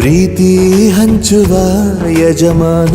ಪ್ರೀತಿ ಹಂಚುವ ಯಜಮಾನ.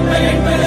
Magic Man.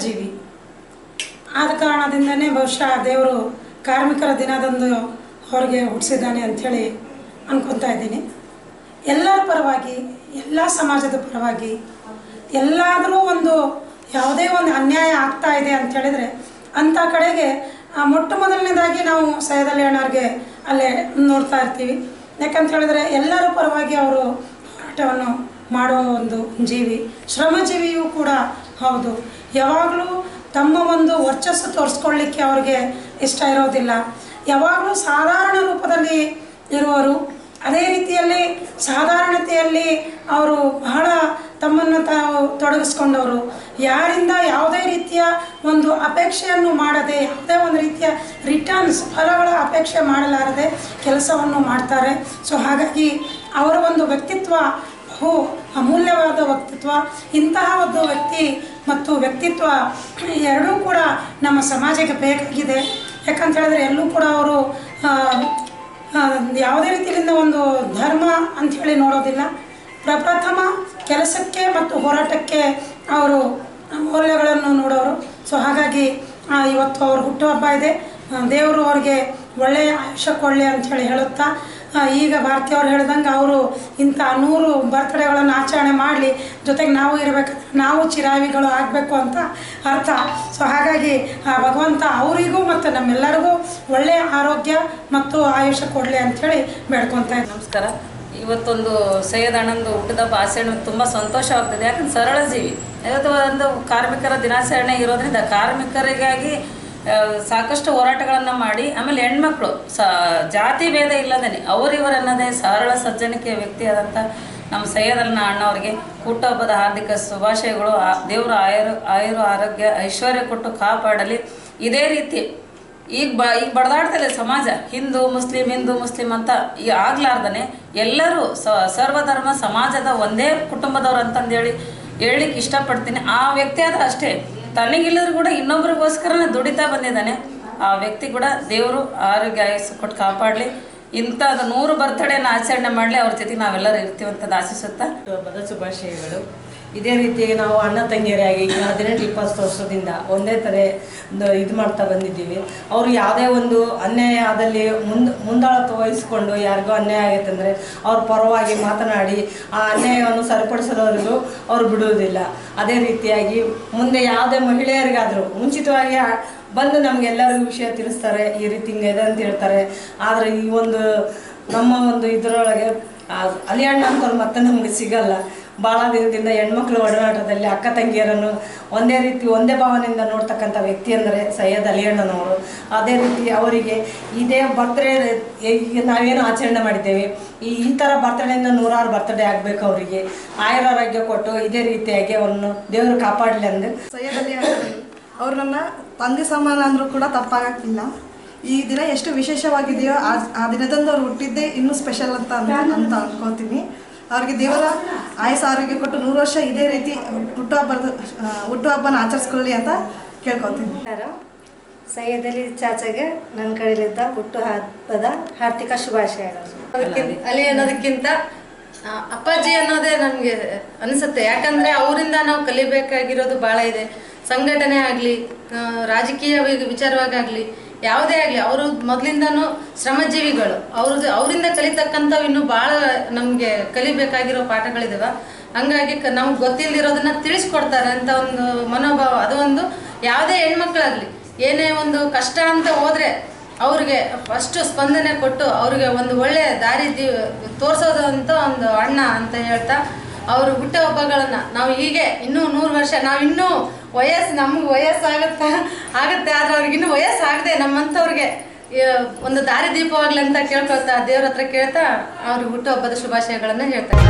ಜೀವಿ. ಆದ ಕಾರಣದಿಂದನೇ ಬಹುಶಃ ದೇವರು ಕಾರ್ಮಿಕರ ದಿನದಂದು ಅವ್ರಿಗೆ ಹುಟ್ಟಿಸಿದ್ದಾನೆ ಅಂಥೇಳಿ ಅನ್ಕೊತಾ ಇದ್ದೀನಿ. ಎಲ್ಲರ ಪರವಾಗಿ, ಎಲ್ಲ ಸಮಾಜದ ಪರವಾಗಿ, ಎಲ್ಲಾದರೂ ಒಂದು ಯಾವುದೇ ಒಂದು ಅನ್ಯಾಯ ಆಗ್ತಾ ಇದೆ ಅಂತ ಹೇಳಿದರೆ ಅಂಥ ಕಡೆಗೆ ಮೊಟ್ಟ ಮೊದಲನೇದಾಗಿ ನಾವು ಸೈಯದ್ ಅಣ್ಣವ್ರಿಗೆ ಅಲ್ಲೇ ನೋಡ್ತಾ ಇರ್ತೀವಿ. ಯಾಕಂತ ಹೇಳಿದ್ರೆ ಎಲ್ಲರ ಪರವಾಗಿ ಅವರು ಹೋರಾಟವನ್ನು ಮಾಡುವ ಒಂದು ಜೀವಿ, ಶ್ರಮಜೀವಿಯೂ ಕೂಡ ಹೌದು. ಯಾವಾಗಲೂ ತಮ್ಮ ಒಂದು ವರ್ಚಸ್ಸು ತೋರಿಸ್ಕೊಳ್ಳಿಕ್ಕೆ ಅವ್ರಿಗೆ ಇಷ್ಟ ಇರೋದಿಲ್ಲ. ಯಾವಾಗಲೂ ಸಾಧಾರಣ ರೂಪದಲ್ಲಿ ಇರುವರು ಅದೇ ರೀತಿಯಲ್ಲಿ ಸಾಧಾರಣತೆಯಲ್ಲಿ ಅವರು ಬಹಳ ತಮ್ಮನ್ನು ತಾವು ತೊಡಗಿಸ್ಕೊಂಡವರು. ಯಾರಿಂದ ಯಾವುದೇ ರೀತಿಯ ಒಂದು ಅಪೇಕ್ಷೆಯನ್ನು ಮಾಡದೆ, ಯಾವುದೇ ಒಂದು ರೀತಿಯ ರಿಟರ್ನ್ಸ್ ಫಲಗಳ ಅಪೇಕ್ಷೆ ಮಾಡಲಾರದೆ ಕೆಲಸವನ್ನು ಮಾಡ್ತಾರೆ. ಸೊ ಹಾಗಾಗಿ ಅವರ ಒಂದು ವ್ಯಕ್ತಿತ್ವ ಬಹು ಅಮೂಲ್ಯವಾದ ವ್ಯಕ್ತಿತ್ವ. ಇಂತಹ ಒಂದು ವ್ಯಕ್ತಿ ಮತ್ತು ವ್ಯಕ್ತಿತ್ವ ಎರಡೂ ಕೂಡ ನಮ್ಮ ಸಮಾಜಕ್ಕೆ ಬೇಕಾಗಿದೆ. ಯಾಕಂತ ಹೇಳಿದ್ರೆ ಎಲ್ಲೂ ಕೂಡ ಅವರು ಯಾವುದೇ ರೀತಿಯಿಂದ ಒಂದು ಧರ್ಮ ಅಂಥೇಳಿ ನೋಡೋದಿಲ್ಲ. ಪ್ರಪ್ರಥಮ ಕೆಲಸಕ್ಕೆ ಮತ್ತು ಹೋರಾಟಕ್ಕೆ ಅವರು ಮೌಲ್ಯಗಳನ್ನು ನೋಡೋರು. ಸೊ, ಹಾಗಾಗಿ ಇವತ್ತು ಅವ್ರ ಹುಟ್ಟುಹಬ್ಬ ಇದೆ. ದೇವರು ಅವ್ರಿಗೆ ಒಳ್ಳೆಯ ಆಯುಷ್ಯ ಕೊಡಲಿ ಅಂಥೇಳಿ ಹೇಳುತ್ತಾ ಈಗ ಭಾರತೀಯವ್ರು ಹೇಳ್ದಂಗೆ ಅವರು ಇಂಥ ನೂರು ಬರ್ತ್ಡೇಗಳನ್ನು ಆಚರಣೆ ಮಾಡಲಿ, ಜೊತೆಗೆ ನಾವು ಇರಬೇಕು ನಾವು ಚಿರಾವಿಗಳು ಆಗಬೇಕು ಅಂತ ಅರ್ಥ. ಸೊ ಹಾಗಾಗಿ, ಆ, ಭಗವಂತ ಅವರಿಗೂ ಮತ್ತು ನಮ್ಮೆಲ್ಲರಿಗೂ ಒಳ್ಳೆಯ ಆರೋಗ್ಯ ಮತ್ತು ಆಯುಷ್ಯ ಕೊಡಲಿ ಅಂಥೇಳಿ ಇದ್ದೀನಿ ನಮಸ್ಕಾರ. ಇವತ್ತೊಂದು ಸೈಯದ್ ಅಣ್ಣಂದು ಹುಟ್ಟಿದಬ್ಬ ಆಚರಣೆ ತುಂಬ ಸಂತೋಷವಾಗ್ತದೆ ಯಾಕಂದ್ರೆ ಸರಳ ಜೀವಿ. ಇವತ್ತು ಒಂದು ಕಾರ್ಮಿಕರ ದಿನಾಚರಣೆ ಇರೋದ್ರಿಂದ ಕಾರ್ಮಿಕರಿಗಾಗಿ ಸಾಕಷ್ಟು ಹೋರಾಟಗಳನ್ನು ಮಾಡಿ, ಆಮೇಲೆ ಹೆಣ್ಮಕ್ಳು, ಸ, ಜಾತಿ ಭೇದ ಇಲ್ಲದೇ ಅವರಿವರನ್ನದೇ ಸರಳ ಸಜ್ಜನಿಕೆಯ ವ್ಯಕ್ತಿಯಾದಂಥ ನಮ್ಮ ಸೈಯದಲ್ನ ಅಣ್ಣವ್ರಿಗೆ ಹುಟ್ಟುಹಬ್ಬದ ಹಾರ್ದಿಕ ಶುಭಾಶಯಗಳು. ದೇವರ ಆಯುರು ಆಯುರು ಆರೋಗ್ಯ, ಐಶ್ವರ್ಯ ಕೊಟ್ಟು ಕಾಪಾಡಲಿ. ಇದೇ ರೀತಿ ಈಗ ಬ, ಈಗ ಬಡದಾಡ್ತಲ್ಲ ಸಮಾಜ. ಹಿಂದೂ, ಮುಸ್ಲಿಂ ಹಿಂದೂ, ಮುಸ್ಲಿಂ ಅಂತ ಈ ಆಗ್ಲಾರ್ದನೆ ಎಲ್ಲರೂ ಸರ್ವಧರ್ಮ ಸಮಾಜದ ಒಂದೇ ಕುಟುಂಬದವ್ರು ಅಂತಂದೇಳಿ ಹೇಳಲಿಕ್ಕೆ ಇಷ್ಟಪಡ್ತೀನಿ. ಆ ವ್ಯಕ್ತಿ ಆದ್ರೆ ಅಷ್ಟೇ. ತನಗಿಲ್ಲದ್ರು ಕೂಡ ಇನ್ನೊಬ್ರಿಗೋಸ್ಕರನೇ ದುಡಿತಾ ಬಂದಿದ್ದಾನೆ. ಆ ವ್ಯಕ್ತಿ ಕೂಡ ದೇವರು ಆರೋಗ್ಯ ಆಯಸ್ಸು ಕೊಟ್ಟು ಕಾಪಾಡಲಿ. ಇಂಥದ್ದು ನೂರು ಬರ್ತಡೇನ ಆಚರಣೆ ಮಾಡಲಿ, ಅವ್ರ ಜೊತೆ ನಾವೆಲ್ಲರೂ ಇರ್ತೀವಂತದ್ದು ಆಶಿಸುತ್ತಾ? ಶುಭಾಶಯಗಳು. ಇದೇ ರೀತಿಯಾಗಿ ನಾವು ಅಣ್ಣ ತಂಗಿಯರಾಗಿ ಈಗ ಹದಿನೆಂಟು, ಇಪ್ಪತ್ತು ವರ್ಷದಿಂದ ಒಂದೇ ಥರ ಇದು ಮಾಡ್ತಾ ಬಂದಿದ್ದೀವಿ. ಅವರು ಯಾವುದೇ ಒಂದು ಅನ್ಯಾಯ ಆದಲ್ಲಿ ಮುಂದೆ, ಮುಂದಾಳತ್ವ ವಹಿಸ್ಕೊಂಡು ಯಾರಿಗೂ ಅನ್ಯಾಯ ಆಗುತ್ತೆ ಅಂದರೆ ಅವ್ರ ಪರವಾಗಿ ಮಾತನಾಡಿ ಆ ಅನ್ಯಾಯವನ್ನು ಸರಿಪಡಿಸೋದವರೆಗೂ ಅವ್ರು ಬಿಡುವುದಿಲ್ಲ. ಅದೇ ರೀತಿಯಾಗಿ ಮುಂದೆ ಯಾವುದೇ ಮಹಿಳೆಯರಿಗಾದರೂ ಮುಂಚಿತವಾಗಿ ಬಂದು ನಮಗೆಲ್ಲರಿಗೂ ವಿಷಯ ತಿಳಿಸ್ತಾರೆ, ಈ ರೀತಿ ಹಿಂಗೆ ಇದೆ ಅಂತ ಹೇಳ್ತಾರೆ. ಆದರೆ ಈ ಒಂದು ನಮ್ಮ ಒಂದು ಇದರೊಳಗೆ ಅಲಿಯಣ್ಣ ಅಂತ ಮತ್ತೆ ನಮಗೆ ಸಿಗಲ್ಲ. ಭಾಳ ದಿನದಿಂದ ಹೆಣ್ಮಕ್ಳು ಒಡನಾಟದಲ್ಲಿ ಅಕ್ಕ ತಂಗಿಯರನ್ನು ಒಂದೇ ರೀತಿ ಒಂದೇ ಭಾವನೆಯಿಂದ ನೋಡ್ತಕ್ಕಂಥ ವ್ಯಕ್ತಿ ಅಂದರೆ ಸೈಯದ್ ಅಲಿಯಣ್ಣನವರು. ಅದೇ ರೀತಿ ಅವರಿಗೆ ಇದೇ ಬರ್ತ್ಡೇ ನಾವೇನು ಆಚರಣೆ ಮಾಡಿದ್ದೇವೆ? ಈ ಈ ಥರ ಬರ್ತ್ಡೇಯಿಂದ ನೂರಾರು ಬರ್ತಡೇ ಆಗಬೇಕು ಅವರಿಗೆ. ಆಯುರಾರೋಗ್ಯ ಕೊಟ್ಟು ಇದೇ ರೀತಿಯಾಗಿ ಅವರನ್ನು ದೇವರು ಕಾಪಾಡಲಿ ಅಂದರೆ ಸೈಯದ್ ಅಲಿ ಅವ್ರು ನನ್ನ ತಂದೆ ಸಮಾನ ಅಂದರೂ ಕೂಡ ತಪ್ಪಾಗಕ್ಕಿಲ್ಲ. ಈ ದಿನ ಎಷ್ಟು ವಿಶೇಷವಾಗಿದೆಯೋ ಆ ದಿನದಂದು ಅವ್ರು ಹುಟ್ಟಿದ್ದೇ ಇನ್ನೂ ಸ್ಪೆಷಲ್ ಅಂತ ಅಂತ ಅನ್ಕೋತೀನಿ. ಅವ್ರಿಗೆ ದೇವರ ಆಯಸ್ಸು ಆರೋಗ್ಯ ಕೊಟ್ಟು ನೂರು ವರ್ಷ ಇದೇ ರೀತಿ ಹುಟ್ಟುಹಬ್ಬದ ಹುಟ್ಟು ಹುಟ್ಟುಹಬ್ಬನ ಆಚರಿಸ್ಕೊಳ್ಳಿ ಅಂತ ಕೇಳ್ಕೊತೀನಿ. ನಮಸ್ಕಾರ. ಚಾಚೆಗೆ ನನ್ನ ಕಡೆಯಲ್ಲಿದ್ದ ಹುಟ್ಟು ಹಬ್ಬದ ಹಾರ್ದಿಕ ಶುಭಾಶಯಗಳು ಅಲ್ಲಿ ಅಲಿ ಅನ್ನೋದಕ್ಕಿಂತ ಅಪ್ಪಾಜಿ ಅನ್ನೋದೇ ನಮಗೆ ಅನಿಸುತ್ತೆ. ಯಾಕಂದ್ರೆ ಅವರಿಂದ ನಾವು ಕಲಿಬೇಕಾಗಿರೋದು ಬಹಳ ಇದೆ. ಸಂಘಟನೆ ಆಗಲಿ ರಾಜಕೀಯ ವಿಚಾರವಾಗಿ ವಿಚಾರವಾಗಲಿ ಯಾವುದೇ ಆಗಲಿ, ಅವರು ಮೊದಲಿಂದನೂ ಶ್ರಮಜೀವಿಗಳು. ಅವ್ರದ್ದು, ಅವರಿಂದ ಕಲಿತಕ್ಕಂಥವು ಇನ್ನೂ ಭಾಳ ನಮಗೆ ಕಲಿಬೇಕಾಗಿರೋ ಪಾಠಗಳಿದಾವೆ. ಹಂಗಾಗಿ ನಮ್ಗೆ ಗೊತ್ತಿಲ್ಲದಿರೋದನ್ನ ತಿಳಿಸ್ಕೊಡ್ತಾರೆ ಅಂತ ಒಂದು ಮನೋಭಾವ. ಅದು ಒಂದು ಯಾವುದೇ ಹೆಣ್ಮಕ್ಳಾಗಲಿ, ಏನೇ ಒಂದು ಕಷ್ಟ ಅಂತ ಹೋದರೆ ಅವ್ರಿಗೆ ಫಸ್ಟ್ ಸ್ಪಂದನೆ ಕೊಟ್ಟು ಅವ್ರಿಗೆ ಒಂದು ಒಳ್ಳೆ ದಾರಿ ತೋರಿಸೋದು ಅಂತ ಒಂದು ಅಣ್ಣ ಅಂತ ಹೇಳ್ತಾ ಅವರು ಹುಟ್ಟುಹಬ್ಬಗಳನ್ನ ನಾವು ಹೀಗೆ ಇನ್ನೂ ನೂರು ವರ್ಷ, ನಾವು ಇನ್ನೂ ವಯಸ್ಸು ನಮ್ಗೆ ವಯಸ್ಸಾಗುತ್ತಾ, ಆಗುತ್ತೆ, ಆದ್ರೆ ಅವ್ರಿಗೆ ಇನ್ನೂ ವಯಸ್ಸಾಗದೆ ನಮ್ಮಂಥವ್ರಿಗೆ ಒಂದು ದಾರಿ ದೀಪವಾಗ್ಲಿ ಅಂತ ಕೇಳ್ಕೊಳ್ತಾ ದೇವ್ರ ಹತ್ರ ಕೇಳ್ತಾ ಅವ್ರಿಗೆ ಹುಟ್ಟುಹಬ್ಬದ ಶುಭಾಶಯಗಳನ್ನ ಹೇಳ್ತಾರೆ